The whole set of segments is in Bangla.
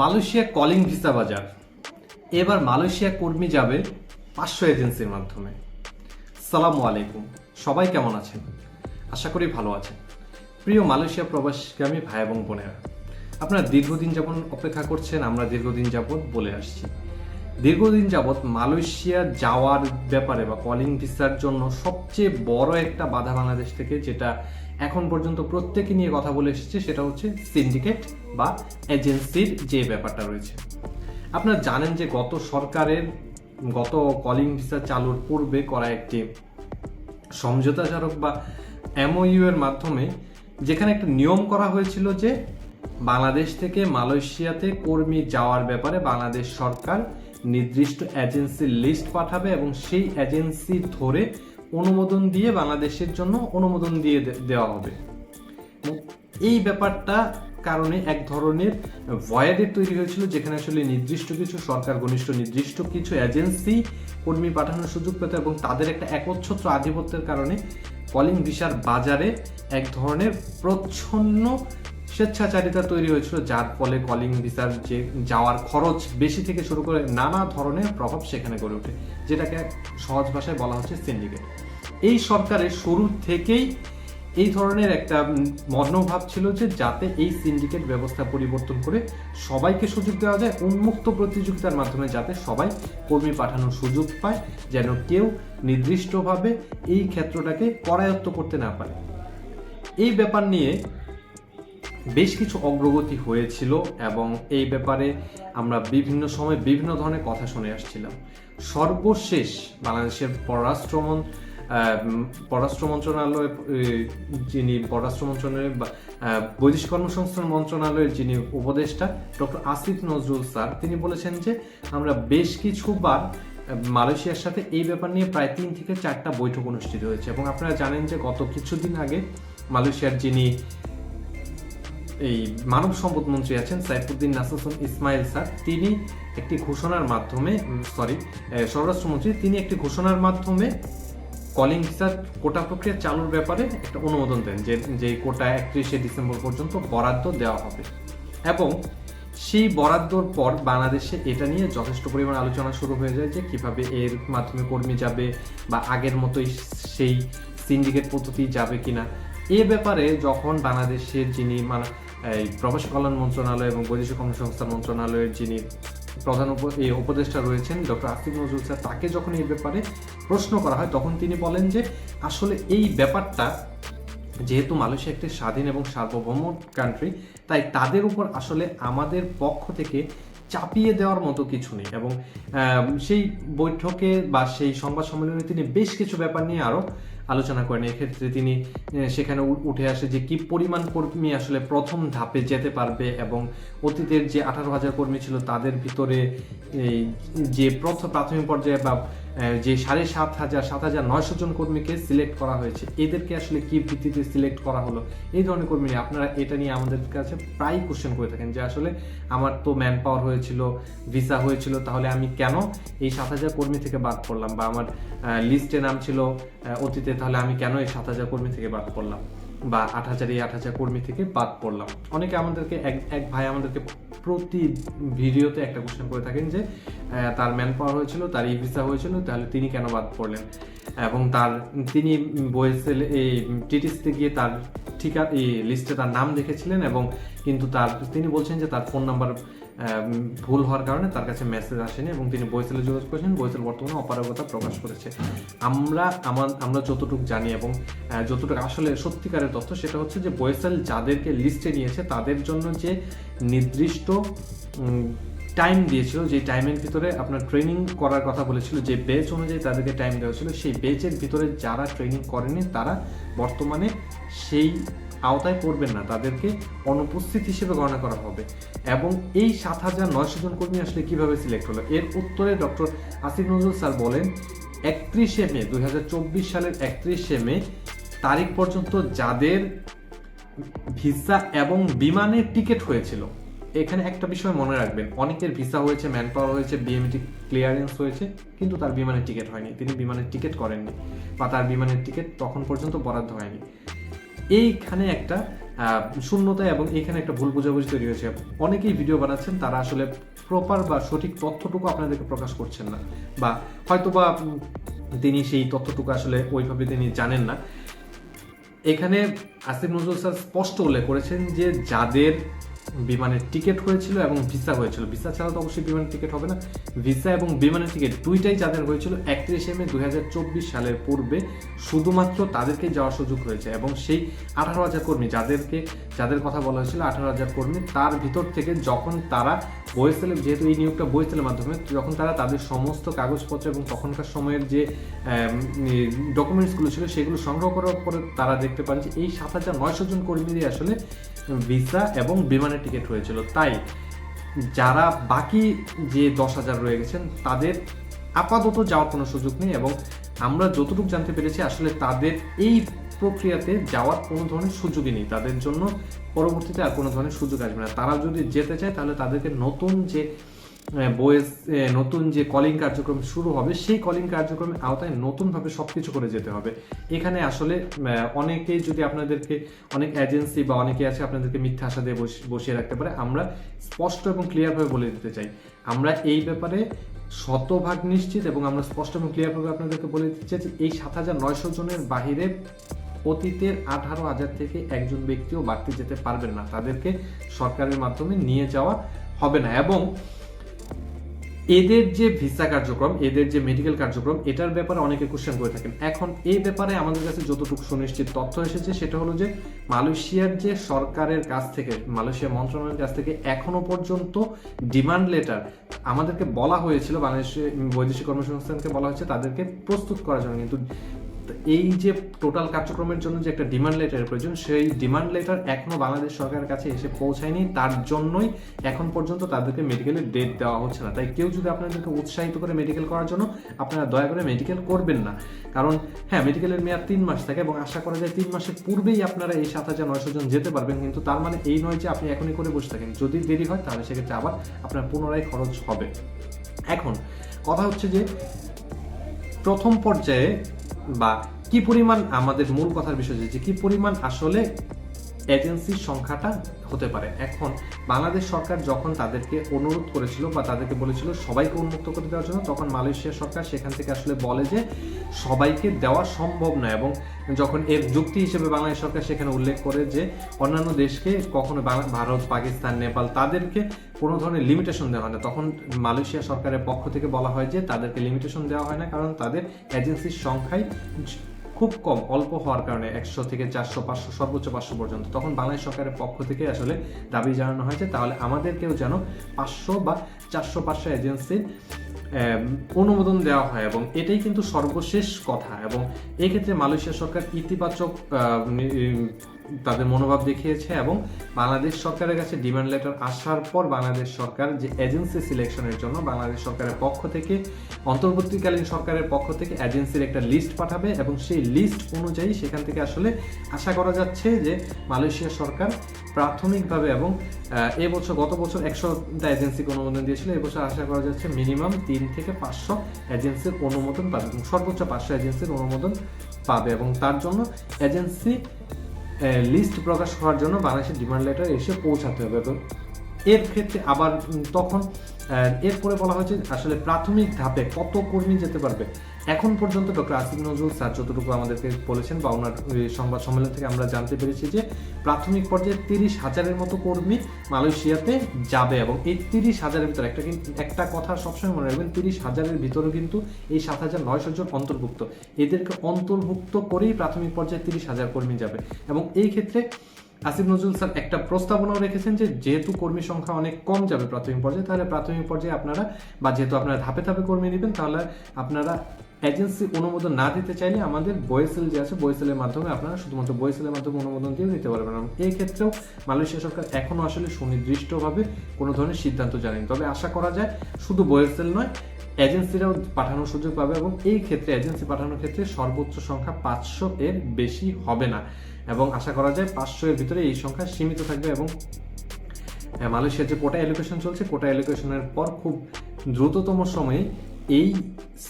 মালয়েশিয়া কলিং ভিসা বাজার। এবার মালয়েশিয়া কর্মী যাবে পাঁচশো এজেন্সির মাধ্যমে। সালামু আলাইকুম, সবাই কেমন আছেন? আশা করি ভালো আছেন। প্রিয় মালয়েশিয়া প্রবাসগামী ভাই এবং বোনেরা, আপনারা দীর্ঘদিন যেমন অপেক্ষা করছেন, আমরা দীর্ঘদিন যাবত বলে আসছি। দীর্ঘদিন যাবৎ মালয়েশিয়া যাওয়ার ব্যাপারে বা কলিং ভিসার জন্য সবচেয়ে বড় একটা বাধা বাংলাদেশ থেকে, যেটা এখন পর্যন্ত প্রত্যেকে নিয়ে কথা বলে এসেছে, সেটা হচ্ছে সিন্ডিকেট বা এজেন্সির যে ব্যাপারটা রয়েছে। আপনারা জানেন যে গত সরকারের গত কলিং ভিসা চালুর পূর্বে করা একটি সমঝোতা স্মারক বা এমওইউ এর মাধ্যমে যেখানে একটা নিয়ম করা হয়েছিল যে বাংলাদেশ থেকে মালয়েশিয়াতে কর্মী যাওয়ার ব্যাপারে বাংলাদেশ সরকার নির্দিষ্ট এজেন্সির লিস্ট পাঠাবে এবং সেই এজেন্সি ধরে অনুমোদন দিয়ে বাংলাদেশের জন্য অনুমোদন দিয়ে দেওয়া হবে। এই ব্যাপারটা কারণে এক ধরনের ভয়েডের তৈরি হয়েছিল, যেখানে আসলে নির্দিষ্ট কিছু সরকার, ঘনিষ্ঠ নির্দিষ্ট কিছু এজেন্সি কর্মী পাঠানোর সুযোগ পেত এবং তাদের একটা একচ্ছত্র আধিপত্যের কারণে কলিং ভিসার বাজারে এক ধরনের প্রচ্ছন্ন স্বেচ্ছাচারিতা তৈরি হয়েছিল, যার ফলে কলিং ভিসার যে যাওয়ার খরচ বেশি থেকে শুরু করে নানা ধরনের প্রভাব সেখানে গড়ে ওঠে, যেটাকে সহজ ভাষায় বলা হচ্ছে সিন্ডিকেট এই সরকারের শুরু থেকেই এই ধরনের একটা মনোভাব ছিল যে যাতে এই সিন্ডিকেট ব্যবস্থা পরিবর্তন করে সবাইকে সুযোগ দেওয়া যায়, উন্মুক্ত প্রতিযোগিতার মাধ্যমে যাতে সবাই কর্মী পাঠানোর সুযোগ পায়, যেন কেউ নির্দিষ্টভাবে এই ক্ষেত্রটাকে করায়ত্ত করতে না পারে। এই ব্যাপার নিয়ে বেশ কিছু অগ্রগতি হয়েছিল এবং এই ব্যাপারে আমরা বিভিন্ন সময় বিভিন্ন ধরনের কথা শুনে আসছিলাম। সর্বশেষ বাংলাদেশের পররাষ্ট্রমন পররাষ্ট্র মন্ত্রণালয় যিনি পররাষ্ট্র মন্ত্রণালয়ের বৈদেশিক কর্মসংস্থান মন্ত্রণালয়ের যিনি উপদেষ্টা, ডক্টর আসিফ নজরুল স্যার, তিনি বলেছেন যে আমরা বেশ কিছুবার মালয়েশিয়ার সাথে এই ব্যাপার নিয়ে প্রায় তিন থেকে চারটা বৈঠক অনুষ্ঠিত হয়েছে এবং আপনারা জানেন যে গত কিছুদিন আগে মালয়েশিয়ার যিনি এই মানব সম্পদ মন্ত্রী আছেন সাইফুদ্দিন নাসাসুন ইসমাইল স্যার। তিনি একটি ঘোষণার মাধ্যমে সরি স্বরাষ্ট্রমন্ত্রী, তিনি একটি ঘোষণার মাধ্যমে কলিং ভিসার কোটা প্রক্রিয়া চালুর ব্যাপারে একটা অনুমোদন দেন যে যে কোটা একত্রিশে ডিসেম্বর পর্যন্ত বরাদ্দ দেওয়া হবে। এবং সেই বরাদ্দর পর বাংলাদেশে এটা নিয়ে যথেষ্ট পরিমাণ আলোচনা শুরু হয়ে যায় যে কীভাবে এর মাধ্যমে কর্মী যাবে বা আগের মতোই সেই সিন্ডিকেট পদ্ধতি যাবে কিনা। এ ব্যাপারে যখন বাংলাদেশের যিনি মানে এই প্রবাসী কল্যাণ মন্ত্রণালয় এবং বৈদেশিক কর্মসংস্থান মন্ত্রণালয়ের যিনি প্রধান এই উপদেষ্টা রয়েছেন, ডক্টর আসিফ নজরুল স্যার, তাকে যখন এই ব্যাপারে প্রশ্ন করা হয়, তখন তিনি বলেন যে, আসলে এই ব্যাপারটা যেহেতু মালয়েশিয়া একটি স্বাধীন এবং সার্বভৌম কান্ট্রি তাই তাদের উপর আসলে আমাদের পক্ষ থেকে চাপিয়ে দেওয়ার মতো কিছু নেই। এবং সেই বৈঠকে বা সেই সংবাদ সম্মেলনে তিনি বেশ কিছু ব্যাপার নিয়ে আরও আলোচনা করেন। এক্ষেত্রে তিনি সেখানে উঠে আসে যে কি পরিমাণ কর্মী আসলে প্রথম ধাপে যেতে পারবে এবং অতীতের যে আঠারো হাজার কর্মী ছিল তাদের ভিতরে এই যে প্রথম প্রাথমিক পর্যায়ে বা যে সাড়ে সাত হাজার সাত হাজার নয়শো জন কর্মীকে সিলেক্ট করা হয়েছে, এদেরকে আসলে কি ভিত্তিতে সিলেক্ট করা হলো, এই ধরনের কর্মী নিয়ে আপনারা এটা নিয়ে আমাদের কাছে প্রায় কোশ্চেন করে থাকেন যে আসলে আমার তো ম্যান পাওয়ার হয়েছিল ভিসা হয়েছিল, তাহলে আমি কেন এই সাত হাজার কর্মী থেকে বাদ পড়লাম? বা আমার লিস্টে নাম ছিল অতীতে, তাহলে আমি কেন এই সাত হাজার কর্মী থেকে বাদ পড়লাম? বা আট হাজার এই আট হাজার কর্মী থেকে বাদ পড়লাম। অনেকে আমাদেরকে, এক এক ভাই আমাদেরকে প্রতি ভিডিওতে একটা কোশ্চেন করে থাকেন যে তার ম্যান পাওয়ার হয়েছিল, তার ই ভিসা হয়েছিল, তাহলে তিনি কেন বাদ পড়লেন? এবং তার, তিনি বয়েসেল এই টিটিসিতে গিয়ে তার ঠিকা, এই লিস্টে তার নাম দেখেছিলেন এবং কিন্তু তার, তিনি বলছেন যে তার ফোন নাম্বার ভুল হওয়ার কারণে তার কাছে মেসেজ আসেনি এবং তিনি বয়েসেলে যোগাযোগ করেছেন। বয়েসেল বর্তমানে অপারগতা প্রকাশ করেছে। আমরা, আমার, আমরা যতটুকু জানি এবং যতটুকু আসলে সত্যিকারের তথ্য সেটা হচ্ছে যে বয়েসেল যাদেরকে লিস্টে নিয়েছে তাদের জন্য যে নির্দিষ্ট টাইম দিয়েছিল, যে টাইমের ভিতরে আপনার ট্রেনিং করার কথা বলেছিল, যে বেচ অনুযায়ী তাদেরকে টাইম দেওয়া ছিল সেই বেচের ভিতরে যারা ট্রেনিং করেনি তারা বর্তমানে সেই আওতায় পড়বেন না। তাদেরকে অনুপস্থিত হিসেবে গণনা করা হবে। এবং এই সাত হাজার নয়শো জন কর্মী আসলে কীভাবে সিলেক্ট হলো? এর উত্তরে ডক্টর আসিফ নজরুল স্যার বলেন, একত্রিশে মে দুই সালের একত্রিশে মে তারিখ পর্যন্ত যাদের ভিসা এবং বিমানের টিকিট হয়েছিল, এখানে একটা বিষয় মনে রাখবেন, অনেকের ভিসা হয়েছে ম্যান পাওয়ার হয়েছে বিএমটি ক্লিয়ারেন্স হয়েছে, কিন্তু তার বিমানের টিকিট হয়নি। তিনি বিমানের টিকিট করেননি বা তার বিমানের টিকিট তখন পর্যন্ত বরাদ্দ হয়নি। এইখানে একটা শূন্যতা এবং এখানে একটা ভুল বোঝাবুঝি তৈরি হয়েছে। অনেকেই ভিডিও বানাচ্ছেন, তারা আসলে প্রপার বা সঠিক তথ্যটুকু আপনাদেরকে প্রকাশ করছেন না। বা হয়তো বা তিনি সেই তথ্যটুকু আসলে ওইভাবে তিনি জানেন না। এখানে আসিফ নজরুল স্যার স্পষ্ট উল্লেখ করেছেন যে, যাদের বিমানের টিকিট হয়েছিল এবং ভিসা হয়েছিল। ভিসা ছাড়া তো অবশ্যই বিমানের টিকিট হবে না। ভিসা এবং বিমানের টিকিট দুইটাই যাদের হয়েছিল, একত্রিশে মে দু হাজার চব্বিশ সালের পূর্বে শুধুমাত্র তাদেরকে যাওয়ার সুযোগ হয়েছে এবং সেই আঠারো হাজার কর্মী যাদেরকে, যাদের কথা বলা হয়েছিল আঠারো হাজার কর্মী, তার ভিতর থেকে যখন তারা বইসেলের যেহেতু এই নিয়োগটা বইসেলের মাধ্যমে যখন তারা তাদের সমস্ত কাগজপত্র এবং তখনকার সময়ের যে ডকুমেন্টসগুলো ছিল সেগুলো সংগ্রহ করার পরে তারা দেখতে পান যে এই সাত হাজার নয়শো জন কর্মীরই আসলে ভিসা এবং বিমানের টিকিট হয়েছিল। তাই যারা বাকি যে দশ হাজার রয়ে গেছেন, তাদের আপাতত যাওয়ার কোনো সুযোগ নেই এবং আমরা যতটুকু জানতে পেরেছি, আসলে তাদের এই প্রক্রিয়াতে যাওয়ার কোনো ধরনের সুযোগই নেই। তাদের জন্য পরবর্তীতে আর কোনো ধরনের সুযোগ আসবে না। তারা যদি যেতে চায়, তাহলে তাদেরকে নতুন যে বয়েস নতুন যে কলিং কার্যক্রম শুরু হবে, সেই কলিং কার্যক্রমের আওতায় নতুনভাবে সব কিছু করে যেতে হবে। এখানে আসলে অনেকেই যদি আপনাদেরকে, অনেক এজেন্সি বা অনেকে আছে আপনাদেরকে মিথ্যা আশা দিয়ে বস- বসিয়ে রাখতে পারে, আমরা স্পষ্ট এবং ক্লিয়ারভাবে বলে দিতে চাই। আমরা এই ব্যাপারে শতভাগ নিশ্চিত এবং আমরা স্পষ্ট এবং ক্লিয়ারভাবে আপনাদেরকে বলে দিতে চাই এই সাত হাজার নয়শো জনের বাহিরে অতীতের আঠারো হাজার থেকে একজন ব্যক্তিও বাড়তে যেতে পারবেন না। তাদেরকে সরকারের মাধ্যমে নিয়ে যাওয়া হবে না। এবং এদের যে ভিসা কার্যক্রম, এদের যে মেডিকেল কার্যক্রম, এটার ব্যাপারে অনেকে কোশ্চেন করে থাকেন। এখন এই ব্যাপারে আমাদের কাছে যতটুকু সুনিশ্চিত তথ্য এসেছে, সেটা হলো যে মালয়েশিয়ার যে সরকারের কাছ থেকে, মালয়েশিয়া মন্ত্রণালয়ের কাছ থেকে এখনও পর্যন্ত ডিমান্ড লেটার আমাদেরকে বলা হয়েছিল, বাংলাদেশে বৈদেশিক কর্মসংস্থানকে বলা হয়েছে, তাদেরকে প্রস্তুত করার জন্য। কিন্তু এই যে টোটাল কার্যক্রমের জন্য যে একটা ডিমান্ড লেটারের প্রয়োজন, সেই ডিমান্ড লেটার এখনও বাংলাদেশ সরকারের কাছে এসে পৌঁছায়নি। তার জন্যই এখন পর্যন্ত তাদেরকে মেডিকেলের ডেট দেওয়া হচ্ছে না। তাই কেউ যদি আপনাদেরকে উৎসাহিত করে মেডিকেল করার জন্য, আপনারা দয়া করে মেডিকেল করবেন না। কারণ হ্যাঁ মেডিকেলের মেয়াদ তিন মাস থাকে এবং আশা করা যায় তিন মাসের পূর্বেই আপনারা এই সাত হাজার নয়শো জন যেতে পারবেন। কিন্তু তার মানে এই নয় যে আপনি এখনই করে বসে থাকেন। যদি দেরি হয়, তাহলে সেক্ষেত্রে আবার আপনার পুনরায় খরচ হবে। এখন, কথা হচ্ছে যে প্রথম পর্যায়ে বা কি পরিমাণ আমাদের মূল কথার বিষয় যে কি পরিমাণ আসলে এজেন্সির সংখ্যাটা হতে পারে। এখন বাংলাদেশ সরকার যখন তাদেরকে অনুরোধ করেছিল বা তাদেরকে বলেছিল সবাইকে উন্মুক্ত করে দেওয়ার জন্য, তখন মালয়েশিয়া সরকার সেখান থেকে আসলে বলে যে সবাইকে দেওয়া সম্ভব নয় এবং যখন এর যুক্তি হিসেবে বাংলাদেশ সরকার সেখানে উল্লেখ করে যে অন্যান্য দেশকে কখনো ভারত, পাকিস্তান, নেপাল তাদেরকে কোনো ধরনের লিমিটেশন দেওয়া হয় না। তখন মালয়েশিয়া সরকারের পক্ষ থেকে বলা হয় যে তাদেরকে লিমিটেশন দেওয়া হয় না কারণ তাদের এজেন্সির সংখ্যায় খুব কম, অল্প হওয়ার কারণে একশো থেকে চারশো, পাঁচশো, সর্বোচ্চ পাঁচশো পর্যন্ত। তখন বাংলাদেশ সরকারের পক্ষ থেকে আসলে দাবি জানানো হয়েছে, তাহলে আমাদেরকেও যেন পাঁচশো বা চারশো, পাঁচশো এজেন্সির অনুমোদন দেওয়া হয় এবং এটাই কিন্তু সর্বশেষ কথা এবং এক্ষেত্রে মালয়েশিয়া সরকার ইতিবাচক তাদের মনোভাব দেখিয়েছে এবং বাংলাদেশ সরকারের কাছে ডিমান্ড লেটার আসার পর বাংলাদেশ সরকার যে এজেন্সি সিলেকশনের জন্য বাংলাদেশ সরকারের পক্ষ থেকে, অন্তর্বর্তীকালীন সরকারের পক্ষ থেকে এজেন্সির একটা লিস্ট পাঠাবে এবং সেই লিস্ট অনুযায়ী সেখান থেকে আসলে আশা করা যাচ্ছে যে মালয়েশিয়া সরকার প্রাথমিকভাবে এবং এবছর গত বছর একশোটা এজেন্সিকে অনুমোদন দিয়েছিল। এবছর আশা করা যাচ্ছে মিনিমাম তিন থেকে পাঁচশো এজেন্সির অনুমোদন পাবে এবং সর্বোচ্চ পাঁচশো এজেন্সির অনুমোদন পাবে এবং তার জন্য এজেন্সি লিস্ট প্রকাশ হওয়ার জন্য বাংলাদেশের ডিমান্ড লেটার এসে পৌঁছাতে হবে এবং এর ক্ষেত্রে আবার তখন এরপরে বলা হয়েছে আসলে প্রাথমিক ধাপে কত কর্মী যেতে পারবে। এখন পর্যন্ত ডক্টর আসিফ নজরুল স্যার যতটুকু আমাদেরকে বলেছেন বা ওনার সংবাদ সম্মেলন থেকে আমরা জানতে পেরেছি যে প্রাথমিক পর্যায়ে তিরিশ হাজারের মতো কর্মী মালয়েশিয়াতে যাবে এবং এই তিরিশ হাজারের ভিতরে একটা কিন্তু, একটা কথা সবসময় মনে রাখবেন, তিরিশ হাজারের ভিতরে কিন্তু এই সাত হাজার নয়শো জন অন্তর্ভুক্ত। এদেরকে অন্তর্ভুক্ত করেই প্রাথমিক পর্যায়ে তিরিশ হাজার কর্মী যাবে। এবং এই ক্ষেত্রে আসিফ নজরুল স্যার, একটা প্রস্তাবনাও রেখেছেন যে যেহেতু কর্মী সংখ্যা অনেক কম যাবে প্রাথমিক পর্যায়ে, তাহলে প্রাথমিক পর্যায়ে আপনারা, বা যেহেতু আপনারা ধাপে ধাপে কর্মী নেবেন, তাহলে আপনারা এজেন্সি অনুমোদন না দিতে চাইলে আমাদের বয়েসেল যে আছে বয়েসেলের মাধ্যমে আপনারা শুধুমাত্র বয়েসেলের মাধ্যমে অনুমোদন দিয়ে দিতে পারবেন। এবং এই ক্ষেত্রেও মালয়েশিয়া সরকার এখনও আসলে সুনির্দিষ্টভাবে কোনো ধরনের সিদ্ধান্ত জানেনি তবে আশা করা যায় শুধু বয়েসেল নয় এজেন্সিরাও পাঠানোর সুযোগ পাবে এবং এই ক্ষেত্রে এজেন্সি পাঠানোর ক্ষেত্রে সর্বোচ্চ সংখ্যা পাঁচশো এর বেশি হবে না। এবং আশা করা যায় পাঁচশো এর ভিতরে এই সংখ্যা সীমিত থাকবে এবং মালয়েশিয়ার যে কোটা এলোকেশন চলছে কোটা এলোকেশনের পর খুব দ্রুততম সময়ে এই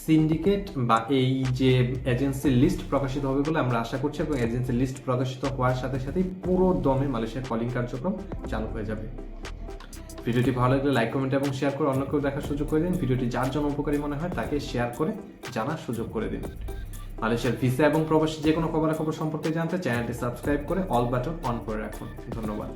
সিন্ডিকেট বা এই যে এজেন্সির লিস্ট প্রকাশিত হবে বলে আমরা আশা করছি এবং এজেন্সির লিস্ট প্রকাশিত হওয়ার সাথে সাথেই পুরো দমে মালয়েশিয়ার কলিং কার্যক্রম চালু হয়ে যাবে। ভিডিওটি ভালো লাগলে লাইক, কমেন্ট এবং শেয়ার করে অন্য কেউ দেখার সুযোগ করে দিন। ভিডিওটি যার জন্য উপকারী মনে হয় তাকে শেয়ার করে জানার সুযোগ করে দিন। মালয়েশিয়ার ভিসা এবং প্রবাসী যে কোনো খবরাখবর সম্পর্কে জানতে চ্যানেলটি সাবস্ক্রাইব করে অল বাটন অন করে রাখুন। ধন্যবাদ।